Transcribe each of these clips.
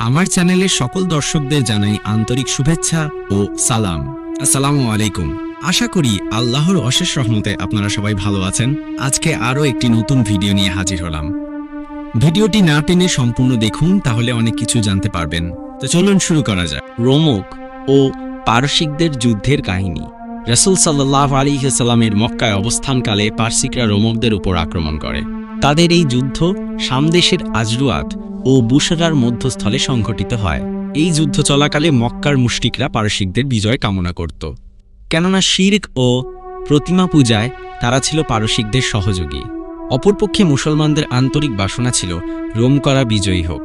আমার চ্যানেলের সকল দর্শকদের জানাই আন্তরিক শুভেচ্ছা ও সালাম। আসসালামু আলাইকুম। আশা করি আল্লাহর অশেষ রহমতে আপনারা সবাই ভালো আছেন। আজকে আরও একটি নতুন ভিডিও নিয়ে হাজির হলাম। ভিডিওটি না টেনে সম্পূর্ণ দেখুন, তাহলে অনেক কিছু জানতে পারবেন। তো চলুন শুরু করা যাক। রোমক ও পারসিকদের যুদ্ধের কাহিনী। রসুল সাল্লাহ আলিহাস্লামের মক্কায় অবস্থানকালে পার্সিকরা রোমকদের উপর আক্রমণ করে। তাদের এই যুদ্ধ সামদেশের আজরুয়াত ও বুশরার মধ্যস্থলে সংঘটিত হয়। এই যুদ্ধ চলাকালে মক্কার মুষ্টিকরা পারসিকদের বিজয় কামনা করত। কেননা শির্ক ও প্রতিমা পূজায় তারা ছিল পারসিকদের সহযোগী। অপরপক্ষে মুসলমানদের আন্তরিক বাসনা ছিল, রোম করা বিজয়ী হোক।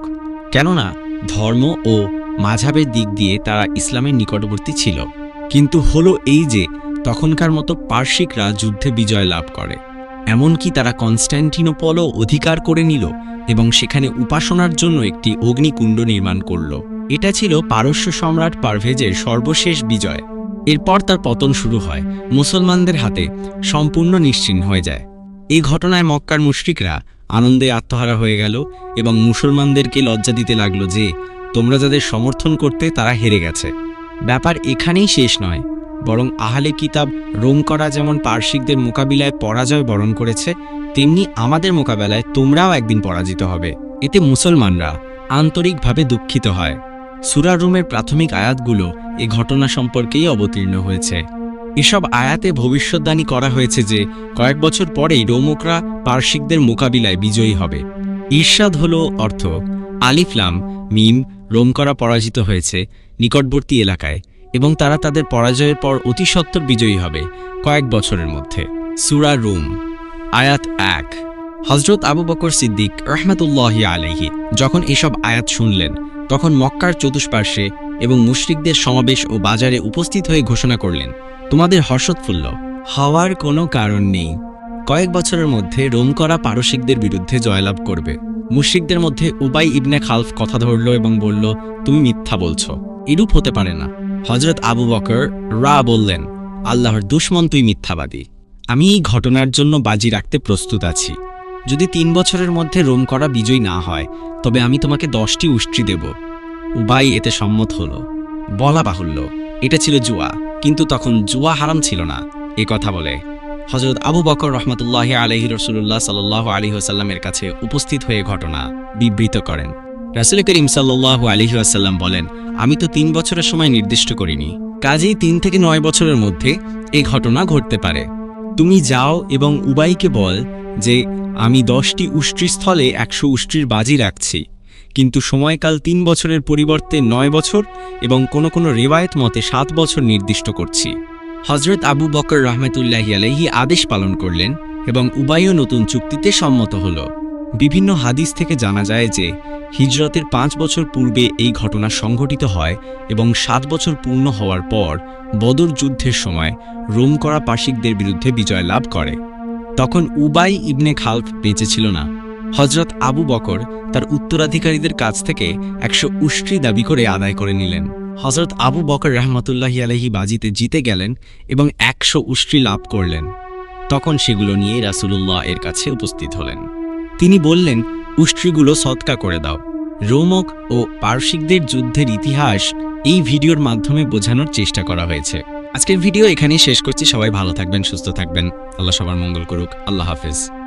কেননা ধর্ম ও মাঝাবের দিক দিয়ে তারা ইসলামের নিকটবর্তী ছিল। কিন্তু হলো এই যে, তখনকার মতো পার্শ্বিকরা যুদ্ধে বিজয় লাভ করে। এমনকি তারা কনস্ট্যান্টিনোপলও অধিকার করে নিল এবং সেখানে উপাসনার জন্য একটি অগ্নিকুণ্ড নির্মাণ করল। এটা ছিল পারস্য সম্রাট পারভেজের সর্বশেষ বিজয়। এরপর তার পতন শুরু হয়। মুসলমানদের হাতে সম্পূর্ণ নিশ্চিহ্ন হয়ে যায়। এই ঘটনায় মক্কার মুশরিকরা আনন্দে আত্মহারা হয়ে গেল এবং মুসলমানদেরকে লজ্জা দিতে লাগল যে, তোমরা যাদের সমর্থন করতে তারা হেরে গেছে। ব্যাপার এখানেই শেষ নয়। বরং আহলে কিতাব রোম করা যেমন পার্শ্বিকদের মোকাবিলায় পরাজয় বরণ করেছে, তেমনি আমাদের মোকাবেলায় তোমরাও একদিন পরাজিত হবে। এতে মুসলমানরা আন্তরিকভাবে দুঃখিত হয়। সুরা রুমের প্রাথমিক আয়াতগুলো এ ঘটনা সম্পর্কেই অবতীর্ণ হয়েছে। এসব আয়াতে ভবিষ্যৎবাণী করা হয়েছে যে, কয়েক বছর পরেই রোমকরা পার্শ্বিকদের মোকাবিলায় বিজয়ী হবে। ঈর্ষাদ হল অর্থ। আলিফলাম মিম রোম করা পরাজিত হয়েছে নিকটবর্তী এলাকায়। এবং তারা তাদের পরাজয়ের পর অতি সত্বর বিজয়ী হবে কয়েক বছরের মধ্যে। সুরা রুম, আয়াত এক। হজরত আবু বকর সিদ্দিক রহমতুল্লাহ আলহি যখন এসব আয়াত শুনলেন, তখন মক্কার চতুষ্পার্শ্বে এবং মুশরিকদের সমাবেশ ও বাজারে উপস্থিত হয়ে ঘোষণা করলেন, তোমাদের হর্ষোৎফুল্ল। হওয়ার কোনো কারণ নেই। কয়েক বছরের মধ্যে রোম করা পারসিকদের বিরুদ্ধে জয়লাভ করবে। মুশরিকদের মধ্যে উবাই ইবনে খালফ কথা ধরল এবং বলল, তুমি মিথ্যা বলছো। এরূপ হতে পারে না। হজরত আবু বকর রা বললেন, আল্লাহর দুশ্মন তুই মিথ্যাবাদী। আমি এই ঘটনার জন্য বাজি রাখতে প্রস্তুত আছি। যদি তিন বছরের মধ্যে রোম করা বিজয় না হয়, তবে আমি তোমাকে দশটি উষ্ট্রি দেব। উবাই এতে সম্মত হল। বলা বাহুল্য, এটা ছিল জুয়া, কিন্তু তখন জুয়া হারাম ছিল না। এ কথা বলে হজরত আবু বকর রহমতুল্লাহ আলহি রসুল্লাহ সাল্লাহ আলী আসাল্লামের কাছে উপস্থিত হয়ে ঘটনা বিবৃত করেন। রাসুল করিম সাল্লাহ আলহি আসাল্লাম বলেন, আমি তো তিন বছরের সময় নির্দিষ্ট করিনি। কাজেই তিন থেকে নয় বছরের মধ্যে এই ঘটনা ঘটতে পারে। তুমি যাও এবং উবাইকে বল যে, আমি দশটি উষ্ট্রিস্থলে একশো উষ্ট্রির বাজি রাখছি। কিন্তু সময়কাল তিন বছরের পরিবর্তে নয় বছর এবং কোনো কোনো রেওয়ায়ত মতে সাত বছর নির্দিষ্ট করছি। হজরত আবু বকর রহমতুল্লাহি আলহি আদেশ পালন করলেন এবং উবাইও নতুন চুক্তিতে সম্মত হল। বিভিন্ন হাদিস থেকে জানা যায় যে হিজরতের পাঁচ বছর পূর্বে এই ঘটনা সংঘটিত হয় এবং সাত বছর পূর্ণ হওয়ার পর বদর যুদ্ধের সময় রোম করা পাশিকদের বিরুদ্ধে বিজয় লাভ করে। তখন উবাই ইবনে খালফ বেঁচে ছিল না। হজরত আবু বকর তার উত্তরাধিকারীদের কাছ থেকে একশো উষ্ট্রি দাবি করে আদায় করে নিলেন। হজরত আবু বকর রহমতুল্লাহি আলহি বাজিতে জিতে গেলেন এবং একশো উষ্ট্রি লাভ করলেন। তখন সেগুলো নিয়ে রাসুলুল্লাহ এর কাছে উপস্থিত হলেন। তিনি বললেন উষ্ট্রিগুলো সৎকা করে দাও। রোমক ও পার্শ্বিকদের যুদ্ধের ইতিহাস এই ভিডিওর মাধ্যমে বোঝানোর চেষ্টা করা হয়েছে। আজকের ভিডিও এখানেই শেষ করছি। সবাই ভালো থাকবেন, সুস্থ থাকবেন। আল্লাহ সবার মঙ্গল করুক। আল্লাহ হাফেজ।